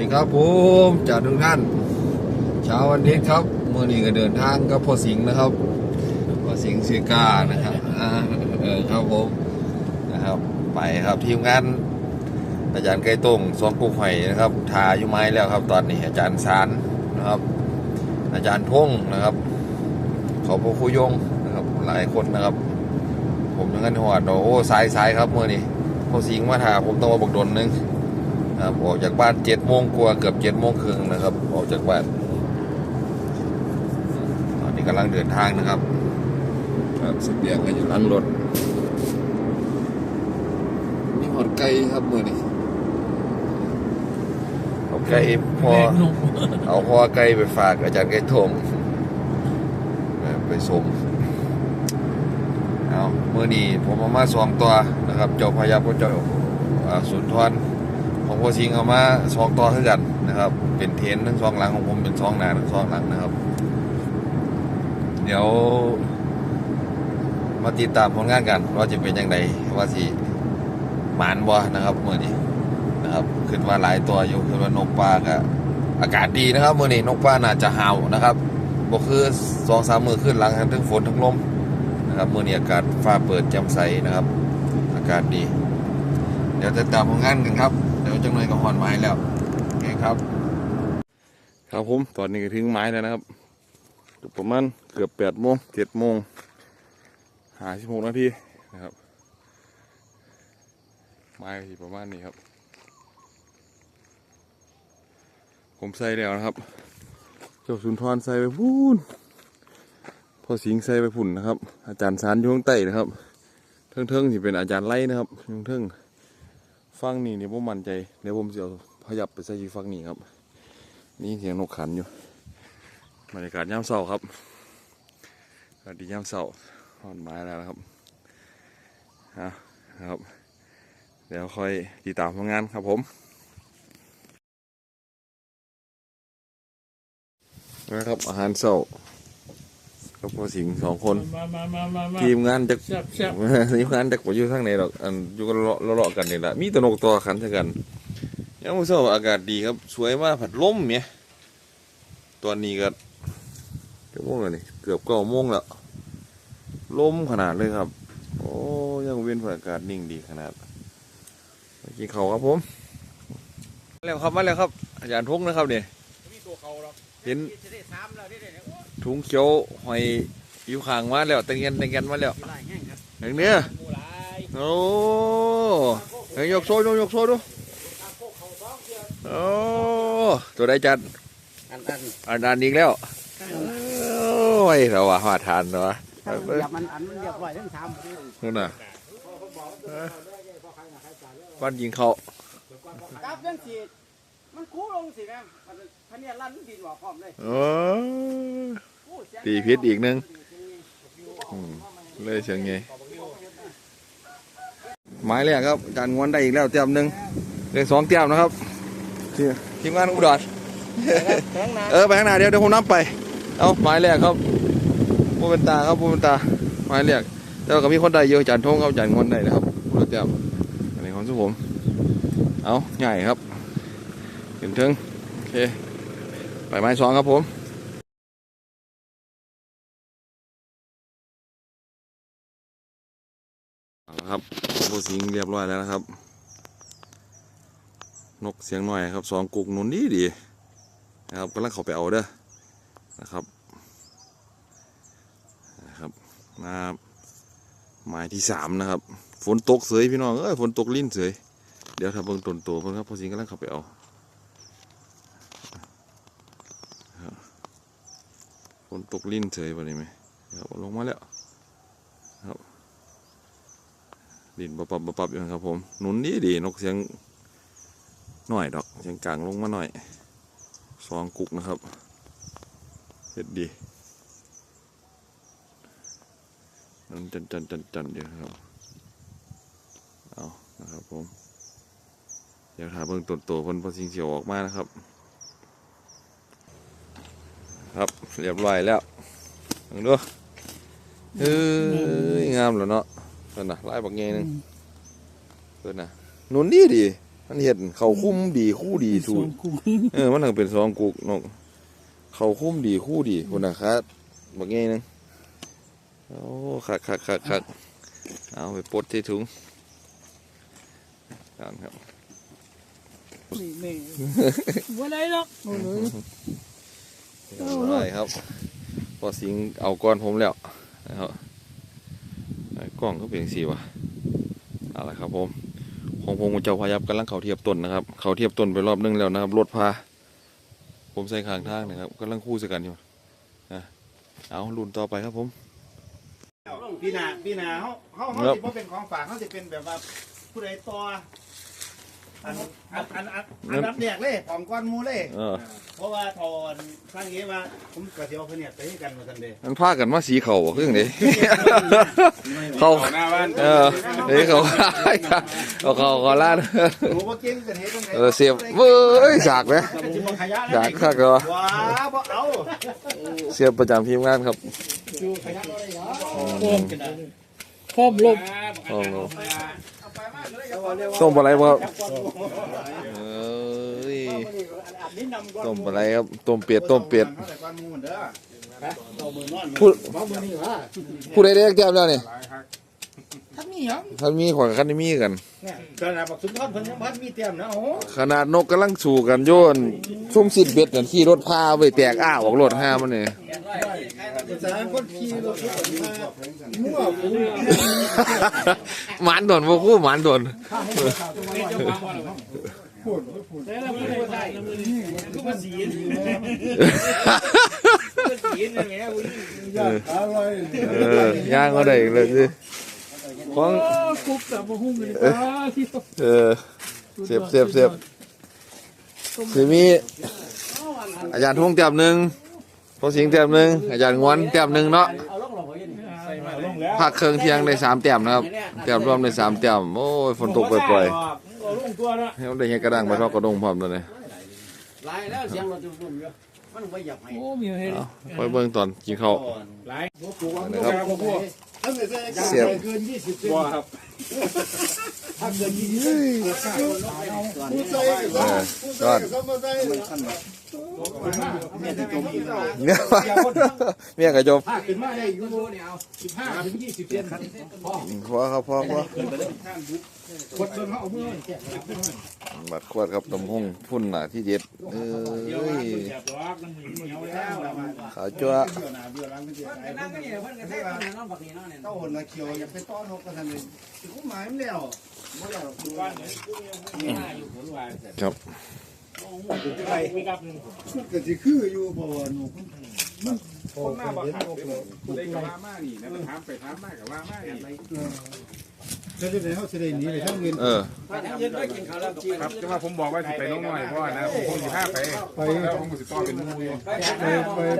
ดีครับผมจากทุกท่านเช้าวันนี้ครับเมื่อนี้ก็เดินทางกับพ่อสิงห์นะครับพ่อสิงห์ชื่อกานะครับเออครับผมนะครับ ไปครับทีมงานอาจารย์ไก่ต้งสองกุ๊กไห่นะครับทาอยู่ไม้แล้วครับ ตอนนี้อาจารย์สารนะครับ อาจารย์พงษ์นะครับขอพระครูยงนะครับ หลายคนนะครับ ผมยังกันหัวโอ้สายสายครับเมื่อนี้พ่อสิงห์มาถาผมต้องมาบกดนหนึง ครับออกจากบ้านเจ็ดโมงกว่าเกือบเจ็ดโมงครึ่งนะครับ ออกจากบ้านตอนนี้กำลังเดินทางนะครับ ครับเสบียงก็อยู่หลังรถนี่หอดไก่ครับมือนี้เอาไก่พอเอาพอไก่ไปฝากอาจารย์ไก่ทงเออไปสมเอาเมื่อนี้ผมเอามาสองตัวนะครับ เจ้าพญาพระเจ้าอ่าสุนทร ของโพชิงเอามาซองต่อขึ้นกันนะครับ เป็นเทนทั้งซองหลังของผมเป็นซองหน้าทั้งซองหลังนะครับ เดี๋ยว มาติดตามผลงานกันว่าจะเป็นยังไงว่าสิหมานบ่นะครับเมื่อนี้นะครับ ขึ้นว่าหลายตัวอยู่ขึ้นว่านกปลาก็อากาศดีนะครับเมื่อนี้นกปลาน่าจะเห่านะครับบ่คือสองสามมือขึ้นหลังทั้งฝนทั้งลมนะครับเมื่อนี้อากาศฟ้าเปิดแจ่มใสนะครับ อากาศดี เดี๋ยวจะตามผลงานกันครับ จังเลยก็หอนไม้แล้วโอเคครับ ครับผมตอนนี้ถึงไม้แล้วนะครับประมาณเกือบแปดโมงเจ็ดโมงหาสิบหกนาทีนะครับ ไม้ก็สิประมาณนี้ครับ ผมใส่แล้วนะครับ เจ้าสุนทรใส่ไปพูนพอสิงใส่ไปพุ่นนะครับ อาจารย์สารอยู่ข้างใต้นะครับ เทิงๆที่เป็นอาจารย์ไล่นะครับเทิงๆ ฟังนี่เนี่ยผมมั่นใจเดี๋ยวผมจะพยับไปใส่อยู่ฟังนี่ครับ นี่เสียงนกขันอยู่บรรยากาศยามเช้าครับสวัสดียามเช้าหอนไม้แล้วครับอะนะครับ เดี๋ยวค่อยติดตามผลงานครับผมนะครับอาหารเช้า กับพ่อสิงห์สองคน มามามามามา ทีมงานจะแซ่บแซ่บนี่งานจากอยู่ทางไหนหรอกอันอยู่กันเลาะเลาะๆกันนี่แหละมีแตะนกตัวขันเท่ากันยังมื้อเช้าอากาศดีครับ สวยมากผัดลมเนี่ยตอนนี้ก็เกือบโมงแล้วนี่เกือบเก้าโมงแล้วลมขนาดเลยครับ โอ้ยังเว้นอากาศนิ่งดีขนาดไปกินข้าวครับผมมาแล้วครับมาแล้วครับอาจารย์ทงนะครับเนี่ยมีตัวเขาหรอกเห็น จะได้สามแล้วได้ได้โอ้ย ถุงเขียวหอยอยู่ข้างมาแล้วตะเงียนตะเงียนมาแล้วอยู่หลายแห้งครับอย่างเนี้ยหมูหลายโอ้เฮ้ยยกโซ่ดูยกโซ่ดูตามพวกเขาสองเชือกโอ้ตัวได้จัดอันอันอันอันอีกแล้วโอ้ยเราว่าหาทานเนาะอย่ามันอันมันเรียบร้อยทั้งสามนู่นน่ะบ้านยิงเขากราฟยังสี มันคู่ลงสิแม่มันพันเนี่ยลั่นดินบอกพร้อมเลยโอ้โอ้เสียงตีพิษอีกหนึงอืมเลยเสียงไงไม้แรกครับจานงวนได้อีกแล้วเตรียมหนึ่งเลยสองเตรียมนะครับทีทีมงานอุดรแข็งนะเออไปข้างหน้าเดี๋ยวเดี๋ยวผมนับไปเอาหมายแรกครับผู้เป็นตาครับผู้เป็นตาหมายแรกแต่ว่าก็มีคนใดเยอะจานทงครับจานคนใดนะครับรู้เตรียมอันนี้ของสุผมเอาใหญ่ครับ ถึงถึงโอเคไปไม้สองครับผมเอาละครับผู้สิงเรียบร้อยแล้วนะครับ นกเสียงหน่อยครับสองกุกนุนดีดีนะครับกำลังเขาไปเอาเด้อนะครับนะครับมาหมายที่สามนะครับ ฝนตกเสยพี่น้องเอ้ยฝนตกลิ้นเสยเดี๋ยวถ้าเบิ่งต้นโตเพิ่นครับพอสิงกำลังเขาไปเอาครับฝน ตกลิ้นเสยบ่ได้ไหมครับลงมาแล้วครับดินปับปับปับปับอยู่ครับผมหนุนดีดีนกเสียงหน่อยดอกเสียงกลางลงมาหน่อยสองกุกนะครับเฮ็ดดีนั่นจันจันจันจันเดียวครับเอานะครับผมเดี๋ยวถามเบิ่งต้นโตเพิ่นพอสิงเสียวออกมานะครับ ครับเรียบร้อยแล้วลองดูเฮ้ยงามแล้วเนาะเพิ่นน่ะลายบักเงยหนึงเพิ่นน่ะหนุนดีดีมันเห็ดเขาคุ้มดีคู่ดีสูตรเออมันถึงเป็นสองกุกนกเขาคุ้มดีคู่ดีคนนะครับบักงี้นึงโอ้คักคักคักคักเอาไปปลดที่ถุงกันครับนี่นี่บ่ได้หรอกโอ้โหเรียบร้อยครับพอสิงเอาก้อนผมแล้วนะครับไอ้กล้องก็เป็นสีวะเอาละครับผมของผมเจ้าพายับกำลังเขาเทียบต้นนะครับ เขาเทียบต้นไปรอบนึงแล้วนะครับรถพา ผมใส่ข้างทางนะครับกำลังคู่ใส่กันอยู่นะเอารุ่นต่อไปครับผมพี่นาพี่นาเขาเขาเขาครับสิบ่เป็นของฝากเขาสิเป็นแบบว่าผู้ใดต่อ อันอันอันอันอันดับแรกเลยของก้อนหมูเลย เออเพราะว่าทอนครั้งนี้ว่าผมกับเสียวเขาเนี่ยไปให้กันมาทันเดย์มันพากันมาสีเขาบ่คือจังไดเขา หน้าบ้านเออเฮ้ยเขาเอาเขาเขาลาดหนูบ่เก่งกันเฮ็ดจังได๋เออเสียบเว้ยสากไหมสิบ่ขยะสากคักเหรอว้าบ่เอาเสียบประจำทีมงานครับพร้อมลบ โอ้โห ต้มปลาไหลบ่ครับเอ้ยอันนี้นำก้อนต้มปลาไหลครับต้มเป็ดต้มเป็ดแต่ก้อนหมูเด้อต่อมือนอนพูดพูดได้เรียกแก้มแล้วนี่ ท่านมีหยังท่านมีขวานคันนี้มีกัน เนี่ยขนาดบักสุนทรเพิ่นยังบ่ทันมีเตรียมนะโอ้ขนาดนกกำลังสู่กันโยนซุ่มสิดเบ็ดกันขี่รถพาไปแตกอ้าออกรถห้ามันนี่ภาษาคนขี่รถทุกคนมามั่วฟูหมานโดนบ่คู่หมานโดนแต่ละมื้อได้ได้ละมื้อนี้คือภาษีนสีนแหมเออย่างก็ได้เลยสิ ของโอ้กุ๊บกับบ่ฮู้เลยป้าที่เออเสียบเสียบเสียบสิมีอาจารย์ทุ่งแต้มหนึ่งพอสิงห์แต้มหนึ่งอาจารย์งวนแต้มหนึ่งเนาะใส่มาลงแล้วพักเครื่องเที่ยงได้สามแต้มนะครับแต้มรวมได้สามแต้มโอ้ยฝนตกปล่อยๆให้มันได้เงี้ยกระด้างไปทอดกระดงพร้อมเลยไลายแล้วเสียงรถดุ่มๆอยู่ มันบ่อยากให้โอ้มีเฮ็ดเอาไปเบิ่งตอนกินข้าว หลายนะครับเสียบ เกิน20เซน บ่ครับ ถ้าเกิน20เซนผู้ใส่เออตอนก็บ่ใส่แม่ที่จมอีกแล้วเนี่ยเมียกระจบถ้าขึ้นมาได้อยู่เนี่ยเอา15ถึง20เซนพอครับพอพอกดเบิ่งเขาเอามือบัดขวดครับตำหงพุ่นหน่ะที่เด็ดเอ้ย แซ่บดอกน้ำมือเหนียวแล้วขาวจั๊วเดี๋ยวนะเดี๋ยวล้างกันเดี๋ยวไอ้นั่งกันนี่เพิ่นก็ใส่เพิ่นน้องบักนี่เนาะเนี่ยเต้าหนมาเขียวอย่าไปต้อนนกกันทันเลยสิกูหมายมันแล้วบ่แล้วดูว่าอยู่ผลว่าครับไปมีกับนึงมันก็สิคืออยู่บ่ว่าหนูคนหน้าบักหักได้กับว่ามากนี่นะมันถามไปถามมากกับว่ามากนี่จะได้เฮาสิได้หนีไปทางเงินเออ ครับจะว่าผมบอกว่าสิไปน้องน้อยเพราะว่านะผมคงสิพาไปแล้วผมสิต่อเป็นมูอยู่ไปไป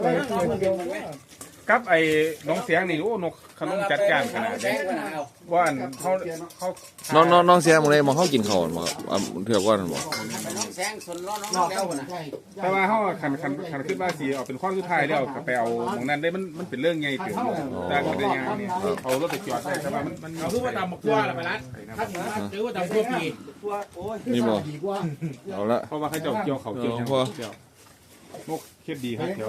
ไปไป กับไอ้น้องเสียงนี่โอ้นกขนมจัดการขนาดนี้ว่าอันเขาเขาน้องน้องน้องเสียหมองเลยมองเขากินข้าวบ่ครับอะเถื่อว่านั่นบ่แต่ว่าเขาขันขันขันขึ้นว่าสีเอาเป็นข้อสุดท้ายแล้วก็ไปเอาของนั้นได้มันมันเป็นเรื่องไงเกิดแต่ก็ได้ยังเนี่ยเอารถไปจอดได้แต่ว่ามันมันเอาคือว่าตำบักตัวละไปรัดหรือว่าตำตัวปีนี่บ่เอาละเพราะว่าเขาเจ้าเกี่ยวเขาเกี่ยวเกี่ยว นกเคล็ดดีครับเกี่ยว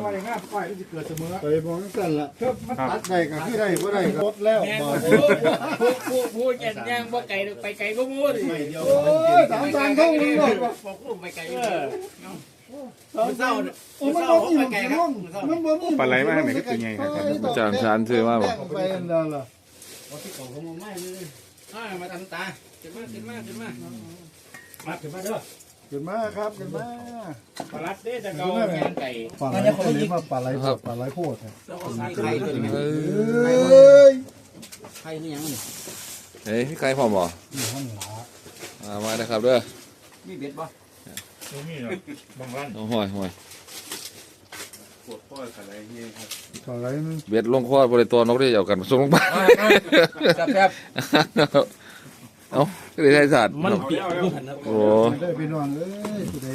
ไปมองกันล่ะมันตัดได้ก็คือได้บ่ได้ก็ลดแล้วแม่บ่ผู้ผู้ผู้แก่ย่างบ่ไก่ไปไก่ก็มูดิเดียวโอ้ยสามสามเท่านี้บ่บอกลูกไปไก่เศร้าโอ้มันบ่มีมันกี่ห้องมันบ่มีปลาไหลมาทางไหนก็ตัวใหญ่ครับอาจารย์ชานซื้อมาบ่ไปอันนั้นล่ะอ่ามาตำตาขึ้นมาขึ้นมาขึ้นมามาขึ้นมาเด้อ ขึ้นมาครับขึ้นมาปลัดเด้จะเกาแกงไก่ปลาไหลเขาเรียกว่าปลาไหลปลาไหลโพดไข่ตัวนี้เอเอ้อยไข่นี่ยังนี่เฮ้ยพี่ไก่พร้อมบ่นี่ห้องหลาอ่ามาเด้อครับเด้อมีเบ็ดบ่เอาห้อยห้อยปวดข้ออะไรเงี้ยครับปลาไหลมันเบ็ดลงคอบ่ได้ตัวนกได้เอากันส่งลงบ้านแซ่บ เอ้าก็ได้ใช้ศาสตร์มันเปียกอยู่โอ้ได้พี่น้องเอ้ยผู้ใด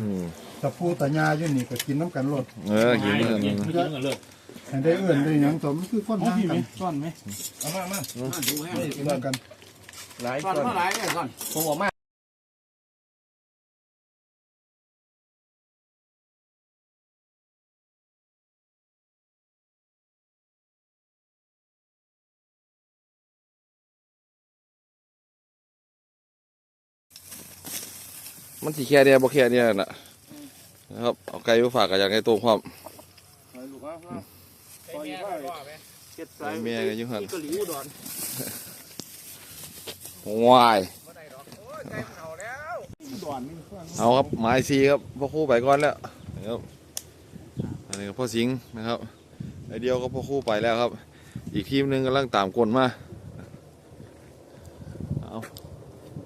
อืมตะปูตะญาอยู่นี่ก็กินน้ำกันรดเออกินเรื่องนึงกินกันเลยให้ได้เอื้อนได้หยังสมคือคนทางกันซ่อนไหมกินน้ำกันซ่อนเมื่อไหร่เนี่ยซ่อนผมบอกมา มันสิแค่เดียวบ่แค่เดียวน่ะนะครับเอาไก่ไปฝากกับอย่างไก่ตรงความลูกว่าปล่อยไปเจ็ดสาไก่ยแม่กันอยู่หั่นนี่ก็หลิวดอนวายดอนนี่เอาครับไม้ซีครับพ่อครู่ไปก่อนแล้วนะครับอันนี้ก็พ่อสิงห์นะครับไอเดียวก็พ่อครู่ไปแล้วครับ อีกทีมหนึงกำลังตามกลมาเอา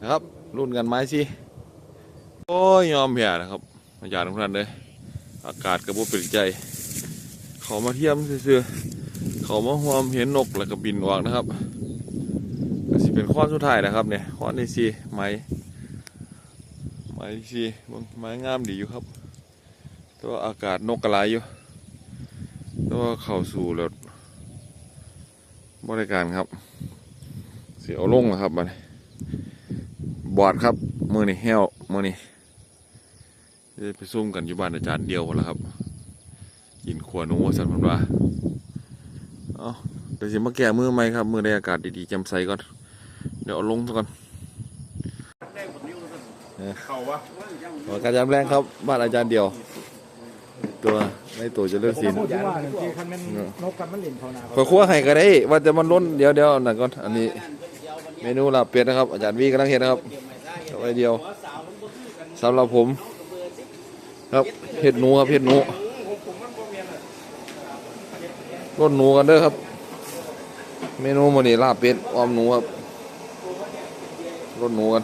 นะครับรุ่นกันไม้ซี โอ้ยยอมแพ้นะครับอาจารย์ทุกท่านเลยอากาศกระบุเป็นใจเขามาเทียมซื่อเขามาหวมเห็นนกแล้วก็บินออกนะครับก็สิเป็นข้อสุดท้ายนะครับเนี่ยข้อในซีไม้ไม้สิไม้งามดีอยู่ครับแตัวาอากาศนกกระไรอยู่แตัวาเข้าสู่แล้วบริการครับ เสียเอาลงแล้วครับบันบอดครับมือนี่แห้วมือนี่ ไปซุ่มกันอยู่บ้านอาจารย์เดียวหมดแล้วครับ กินขวหนูสันพันว่าเอาเดี๋ยวจะมาแก้มือไหมครับ มือได้อากาศดีๆแจำใสก่อน เดี๋ยวเอาลงซะก่อนเขาวะขอการย้ำแรงครับ บ้านอาจารย์เดียว ตัวในตัวเจะเลือกสินพูดที่ว่าเนี่ยที่คันแม่นนกกันมันเล่นเขานาขอคั่วให้ก็ได้ ว่าจะมันล้นเดี๋ยวเดี๋ยวนั่นก่อน อันนี้ เมนูลาบเป็ดนะครับ อาจารย์วีกำลังเห็นนะครับเอาไว้เดียวสำหรับผม ครับเห็ดหนูครับเห็ดหนูล้นหนูกันเด้อครับ เมนูมันนี่ลาบเป็ดออมหนูครับล้นหนูกัน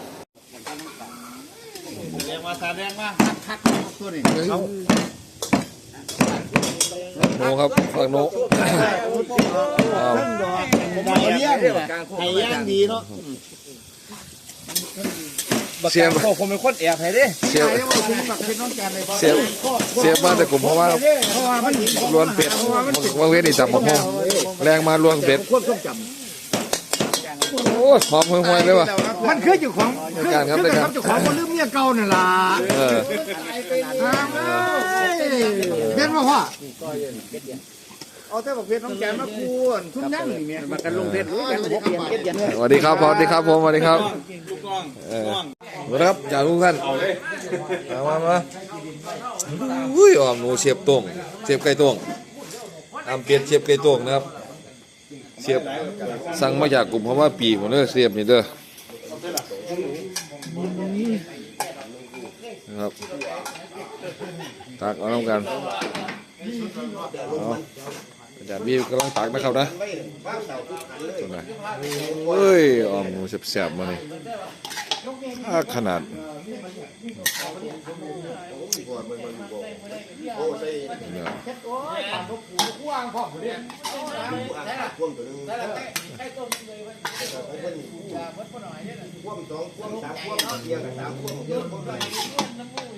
แรงมาสาแรงมาคักตัวนี้เอาหนูครับฝากหนูอ้าเลี้ยงไห้ย่างดีเนาะ เสียบโอ้ผมเป็นคนแอบให้ดิเสียบว่าคุณบักเป็นน้องแกนเลยเสียบเสียบมาแต่กลุ่มเพราะว่าเพราะว่ามันล้วนเป็ดบางเวทีจับหมกหงแรงมาล้วนเป็ดควบส้มจโอ้ยหอมห่วยๆเลยว่ะำมันคือเจ้าของในการครับในการเจ้าของคนลืมเมียเก่านี่ล่ะเออทางเอ้ยเห็นบ่พ่อ เอาแต่บอกเพชรน้องแกนมาคูนทุ่มนั่งนี่แม่มากันลงเพชรกันบ่เปลี่ยนเพชรยันสวัสดีครับสวัสดีครับผมสวัสดีครับลูกน้องเออสวัสดีครับจากทุกท่านมามามาอุ้ยออมหนูเสียบตรงเสียบไก่ตรงทำเป็ดเสียบไก่ตรงนะครับเสียบสั่งมาจากกลุ่มเพราะว่าปีหมดเลยเสียบนี่เด้อนะครับตักเอาน้ำกันเอาอาจารย์มีกำลังตักนะครับนะตัวไหนเฮ้ยออมหนูเสียบๆมานี่อ่าขนาดเนี่ย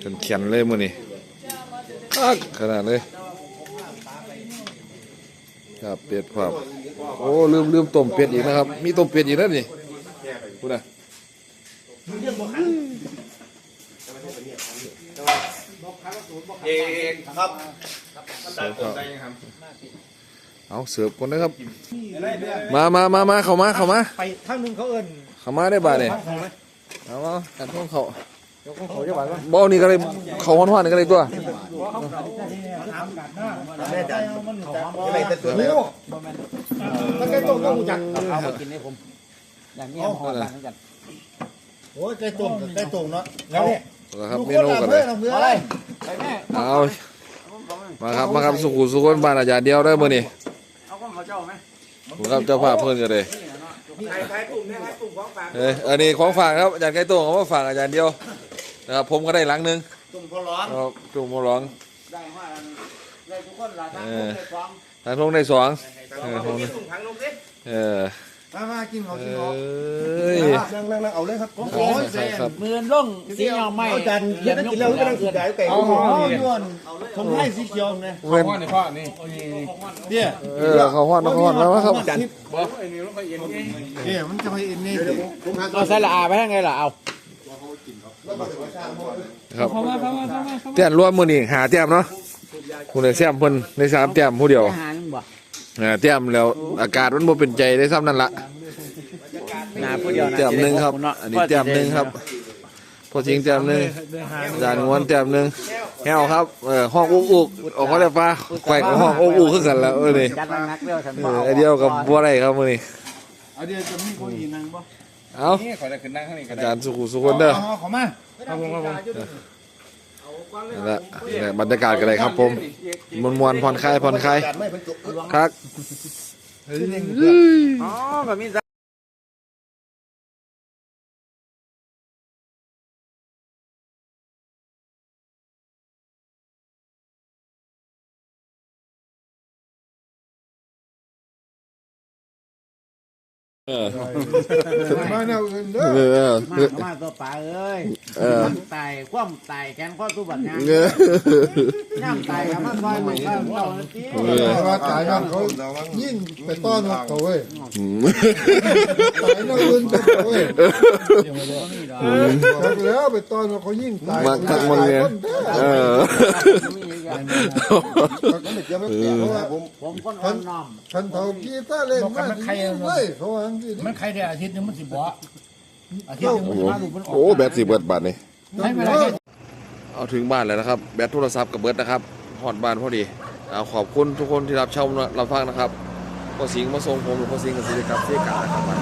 จนเขียนเลยมือนี่ขนาดเลย ครับเป็ดครับโอ้ลืมลืมต้มเป็ดอีกนะครับ มีต้มเป็ดอีกแล้วนี่พูดนะเองครับเสิร์ฟครับใจยังครับเอาเสิร์ฟคนนะครับ มามามามาเข้ามาเข้ามาไปทางนึงเขาเอิ้นเข้ามาได้บ่าเนี่ยเอามากันท้องเขา บ่นี่ก็เลยเขาห้อนๆนี่ก็เลยตัวแม่จันอะไรแต่ตัวนี้มันใกล้ตรงก็หูจักเอามากินให้ผมอย่างนี้หอมบ้านกันโอ้ยใกล้ตรงใกล้ตรงเนาะแล้วเนี่ยนะครับเมนูกันเลยเพื่อนอะไรไปแม่เอามาครับมาครับสุขุสุขนบ้านอาจารย์เดียวได้อมื้อนี้เอาของเขาเจ้าไหมผมครับเจ้าภาพเพิ่นกันเลยใครใครกลุ่มเนี่ยใครกลุ่มของฝากเอ้ยอันนี้ของฝากครับอาจารย์ไก่โต้งเอามาฝากอาจารย์เดียว นะครับผมก็ได้หลังหนึงกลุ่มพอร้อนครับจุ่มมาร้อง ได้ว่าได้ทุกคนละทั้งเออ ได้สองทางทงได้สองเออทงกลุ่มถังลงสิเออมามากินเขาเอกินเขา้ย นั่งนั่งนั่งเอาเลยครับโอ้ยครับ มือล่งสีเงาไหมเอาจานเย็นกินแล้วก็นั่งกินได้ไก่เอาย้อนผมให้สีเขียวนะเว้นพ่อนี่พ่อนี่เนี่ยเออเขาฮอดเขาฮอดแล้วครับบอกไอ้นี่ลงไปเย็นไงเนี่ยมันจะไปเอ็นนี่เราใส่ละอาไปให้ไงล่ะเอา ครับเต้นรวมมือนี่หาแต้มเนาะคุณได้แซมเพิ่นได้สามแต้มผู้เดียวอาหารบ่เออแต้มแล้วอากาศมันบ่เป็นใจได้ซ้ำนั่นละนาผู้เดียวนะแต้มหนึ่งครับ อันนี้แต้มหนึ่งครับ พออสิงแต้มหนึ่งอาจารย์งวนแต้มหนึ่งแฮวครับเออห้องอุกอุกออกมาแล้วปะแกว่งกับห้องอุกอุกขึ้นกันแล้วเออนี่จัดนักเดียวฉันเออไอเดียวกับบัวไรครับมื้อนี้เอาเดี๋ยวจะมีคนอีนั่งบ่ เอานี่ขอจะขึ้นนั่งข้างนี้ก็อาได้จารย์สุขุสุขคนเด้อขอมาครับผมครับผมนั่นแหละเนี่ยบรรยากาศกันเลยครับผมมวนมวนๆผ่อนคลายผ่อนคลายครับอ๋อก็มี เออมาแนวอื่นเด้อเออเออมามาตัวป่าเอ้ยเออตายคว่ำตายแขนข้อตู้บัดงานเออย่ำตายกับมันซอยหนึ่งข้าวเต่านาทีเออว่าตายนั่นเขายิ่งไปต้อนเขาเว้ยอืมตายนั่นอื่นไปเว้ยบอกแล้วไปต้อนเขายิ่งตายมักทักมันเนี่ยเออ เขาไม่จะไม่เกี่ยวเพราะว่าผมผมคนอ่อนน้อมคันเท่ากีตาร์เล่นมาเว้ยเขาว่าที่มันใครได้อาทิตย์หนึงมันสิบ่อาทิตย์หนึงมันมาดูมันออกโอ้แบตสิเบิดบาทนี่ให้เวลาแค่เอาถึงบ้านแล้วนะครับ แบตโทรศัพท์กับเบิดนะครับหอดบ้านพอดีเอาขอบคุณทุกคนที่รับชมรับฟังนะครับพอสิงห์มาส่งผมหรือพอสิงห์กับศิริกับเสียกานะครับ